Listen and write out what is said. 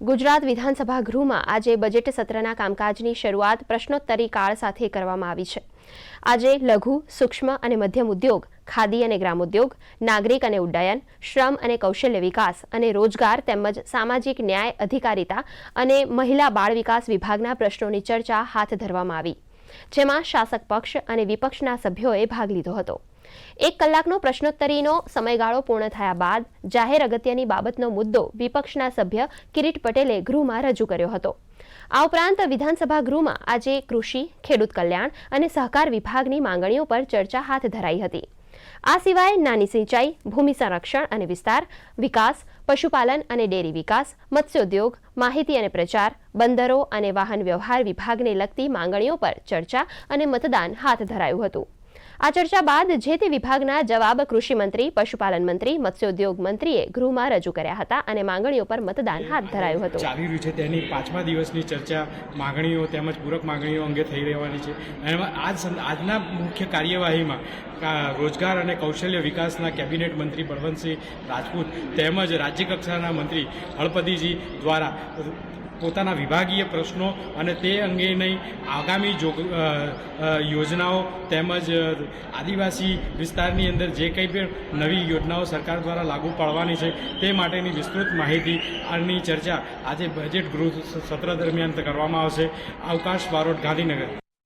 ગુજરાત વિધાનસભા ગૃહમાં આજે બજેટ સત્રના કામકાજની શરૂઆત પ્રશ્નોત્તરી કાળ સાથે કરવામાં આવી છે. આજે લઘુ, સૂક્ષ્મ અને મધ્યમ ઉદ્યોગ, ખાદી અને ગ્રામોદ્યોગ, નાગરિક અને ઉડ્ડયન, શ્રમ અને કૌશલ્ય વિકાસ અને રોજગાર તેમજ સામાજિક ન્યાય અધિકારિતા અને મહિલા બાળ વિકાસ વિભાગના પ્રશ્નોની ચર્ચા હાથ ધરવામાં આવી, જેમાં શાસક પક્ષ અને વિપક્ષના સભ્યોએ ભાગ લીધો હતો. એક કલાકનો પ્રશ્નોત્તરીનો સમયગાળો પૂર્ણ થયા બાદ જાહેર અગત્યની બાબતનો મુદ્દો વિપક્ષના સભ્ય કિરીટ પટેલે ગૃહમાં રજૂ કર્યો હતો. આ ઉપરાંત વિધાનસભા ગૃહમાં આજે કૃષિ, ખેડૂત કલ્યાણ અને સહકાર વિભાગની માંગણીઓ પર ચર્ચા હાથ ધરાઈ હતી. આ સિવાય નાની સિંચાઈ, ભૂમિ સંરક્ષણ અને વિસ્તાર, વિકાસ, પશુપાલન અને ડેરી વિકાસ, મત્સ્યોદ્યોગ, માહિતી અને પ્રચાર, બંદરો અને વાહન વ્યવહાર વિભાગને લગતી માંગણીઓ પર ચર્ચા અને મતદાન હાથ ધરાયું હતું. આ ચર્ચા બાદ જે તે વિભાગના જવાબ કૃષિ મંત્રી, પશુપાલન મંત્રી, મત્સ્યોદ્યોગ મંત્રીએ ગૃહમાં રજૂ કર્યા હતા અને માંગણીઓ પર મતદાન હાથ ધરાયું હતું. ચાલી રહ્યું છે તેની પાંચમા દિવસની ચર્ચા માંગણીઓ તેમજ પૂરક માંગણીઓ અંગે થઈ રહેવાની છે. એમાં આજ આજના મુખ્ય કાર્યવાહીમાં રોજગાર અને કૌશલ્ય વિકાસના કેબિનેટ મંત્રી બળવંતસિંહ રાજપૂત તેમજ રાજ્ય કક્ષાના મંત્રી હળપતિજી દ્વારા પોતાના વિભાગીય પ્રશ્નો અને તે અંગેની આગામી યોજનાઓ તેમજ આદિવાસી વિસ્તારની અંદર જે કંઈ પણ નવી યોજનાઓ સરકાર દ્વારા લાગુ પાડવાની છે, તે માટેની વિસ્તૃત માહિતી આની ચર્ચા આજે બજેટ ગૃહ સત્ર દરમિયાન કરવામાં આવશે. અવકાશ બારોટ ગાંધીનગર.